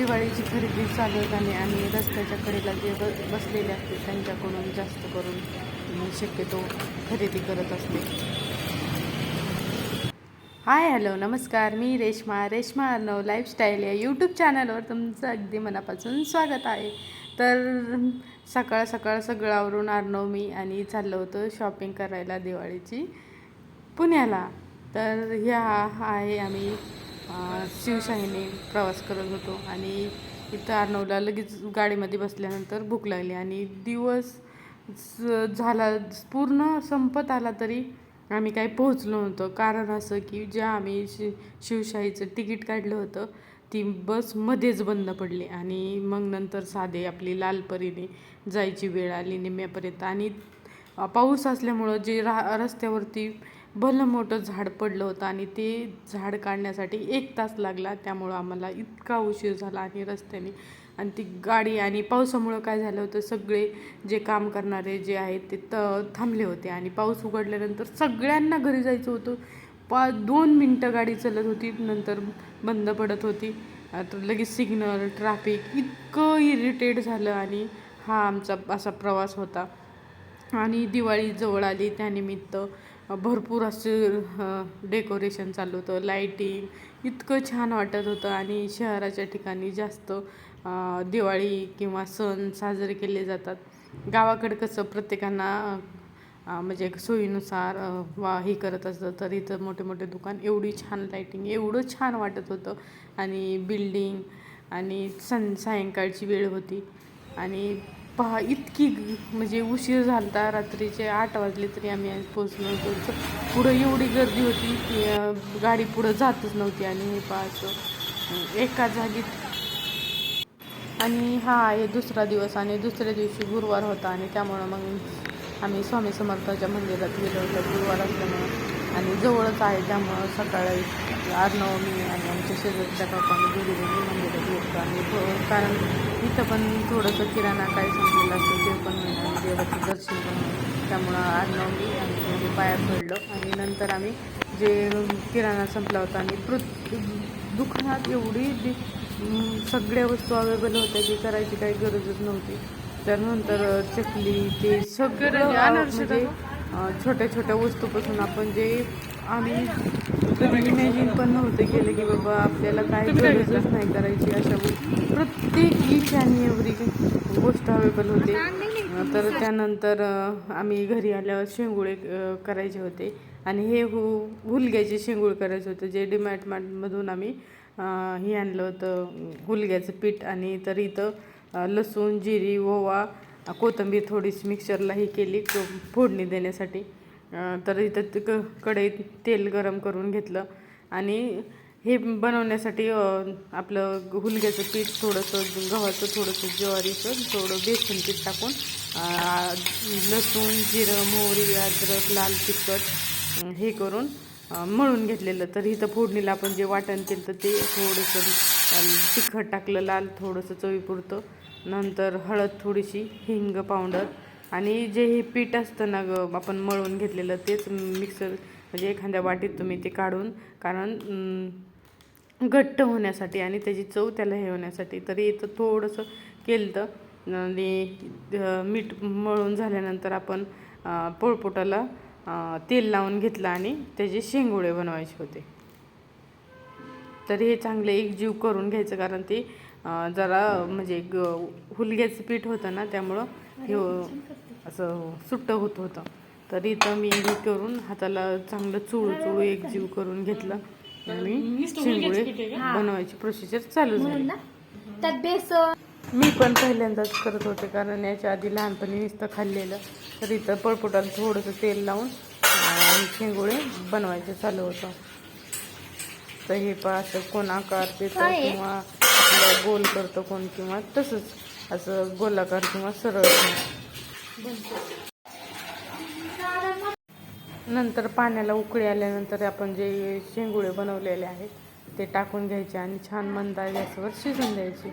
दिवाळीची खरेदी चालवताना आणि रस्त्याच्या कडेला जे ब बसलेले असते त्यांच्याकडून जास्त करून शक्यतो खरेदी करत असते. हाय हॅलो नमस्कार. मी रेश्मा. रेश्मा अर्णव लाईफस्टाईल या यूट्यूब चॅनलवर तुमचं अगदी मनापासून स्वागत आहे. तर सकाळ सकाळ सगळं आवरून अर्णव मी आणि चाललो होतो शॉपिंग करायला दिवाळीची पुण्याला. तर ह्या आहे आम्ही शिवशाहीने प्रवास करत होतो आणि इथं अर्णवला लगेच गाडीमध्ये बसल्यानंतर भूक लागली आणि दिवस झाला पूर्ण संपत आला तरी आम्ही काही पोहोचलो नव्हतो. कारण असं की ज्या आम्ही शि शिवशाहीचं तिकीट काढलं होतं ती बस मध्येच बंद पडली आणि मग नंतर साधे आपली लालपरीने जायची वेळ आली निम्म्यापर्यंत. आणि पाऊस असल्यामुळं जे रा रस्त्यावरती भलं मोठं झाड पडलं होतं आणि ते झाड काढण्यासाठी एक तास लागला त्यामुळं आम्हाला इतका उशीर झाला आणि रस्त्याने. आणि ती गाडी आणि पावसामुळं काय झालं होतं सगळे जे काम करणारे जे आहेत ते त थांबले होते आणि पाऊस उघडल्यानंतर सगळ्यांना घरी जायचं होतं. पा दोन मिनटं गाडी चालत होती नंतर बंद पडत होती. तर लगेच सिग्नल ट्रॅफिक इतकं इरिटेट झालं आणि हा आमचा असा प्रवास होता. आणि दिवाळी जवळ आली त्यानिमित्त भरपूर असं डेकोरेशन चालू होतं. लाईटिंग इतकं छान वाटत होतं आणि शहराच्या ठिकाणी जास्त दिवाळी किंवा सण साजरे केले जातात. गावाकडे कसं प्रत्येकांना म्हणजे सोयीनुसार वा हे करत असतं तर इथं मोठे मोठे दुकान एवढी छान लाईटिंग एवढं छान वाटत होतं. आणि बिल्डिंग आणि सं सायंकाळची वेळ होती. आणि पहा इतकी म्हणजे उशीर झालता रात्रीचे आठ वाजले तरी आम्ही पोचलो होतो. पुढं एवढी गर्दी होती की गाडी पुढं जातच नव्हती आणि हे पहा असं एका जागीत. आणि हा आहे दुसरा दिवस आणि दुसऱ्या दिवशी गुरुवार होता आणि त्यामुळं मग आम्ही स्वामी समर्थाच्या मंदिरात गेलो होतो. गुरुवार असल्यामुळं आणि जवळच आहे त्यामुळं सकाळी अर्णव आणि आमच्या शेजारच्या काकांनी घरी मंदिरात गेलो आणि हो, कारण इथं पण थोडंसं किराणा काय संपलेलं असतं ते पण होईल आणि देवाचं दर्शन पण होईल त्यामुळं मी आणि दोन्ही पाया पडलो. आणि नंतर आम्ही जे किराणा संपला होता आणि प्रत दुकानात एवढी दि- सगळ्या वस्तू अवेलेबल होत्या की करायची काही गरजच नव्हती. तर नंतर अं, चकली ते सगळं म्हणजे छोट्या छोट्या वस्तूपासून आपण जे आम्ही इमॅजिन पण नव्हतं केलं की बाबा आपल्याला काय गरजच नाही करायची अशा प्रत्येक ईच आणि एवढी गोष्ट अवेलेबल होते. तर त्यानंतर आम्ही घरी आल्यावर शेंगुळे करायचे होते. आणि हे हु हुलग्याचे शेंगूळ करायचे होते जे डीमॅट मार्टमधून आम्ही हे आणलं होतं हुलग्याचं पीठ आणि तर इथं लसूण जिरी ओवा कोथिंबीर थोडीशी मिक्सरला ही केली फोडणी देण्यासाठी. तर इथं ते क कढईत तेल गरम करून घेतलं. आणि हे बनवण्यासाठी आपलं हुलग्याचं पीठ थोडंसं गव्हाचं थोडंसं ज्वारीचं थोडं बेसन पीठ टाकून लसूण जिरं मोहरी अद्रक लाल तिखट हे करून मळून घेतलेलं. तर इथं फोडणीला आपण जे वाटण केलं तर ते थोडंसं तिखट टाकलं लाल थोडंसं चवीपुरतं. नंतर हळद थोडीशी हिंग पावडर. आणि जे हे पीठ असतं ना ग आपण मळून घेतलेलं तेच मिक्सर म्हणजे एखाद्या वाटीत तुम्ही ते काढून कारण घट्ट होण्यासाठी आणि त्याची चव त्याला हे होण्यासाठी तरी इथं थोडंसं केलं तर आणि मीठ मळून झाल्यानंतर आपण पोळपोटाला तेल लावून घेतलं आणि त्याचे शेंगोळे बनवायचे होते. तर हे चांगले एकजीव करून घ्यायचं कारण ते जरा म्हणजे ग हुलग्याचं पीठ होतं ना त्यामुळं हे असं सुट्ट होत होतं. तर इथं मी हे करून हाताला चांगलं चुळू चुळू एकजीव करून घेतलं. आणि शेंगुळे बनवायची प्रोसिजर चालू झाली. त्यात बेसन. मी पण पहिल्यांदाच करत होते कारण याच्या आधी लहानपणी नुसतं खाल्लेलं. तर इथं पळपुटाला थोडंसं तेल लावून शेंगोळे बनवायचे चालू होतं. तर हे पहा असं कोण आकार देतं? किंवा आपलं गोल करतं कोण किंवा तसंच असं गोलाकार किंवा सरळ. नंतर पाण्याला उकळी आल्यानंतर आपण जे शेंगुळे बनवलेले आहेत ते टाकून घ्यायचे आणि छान मंद गॅसवर शिजून द्यायचे.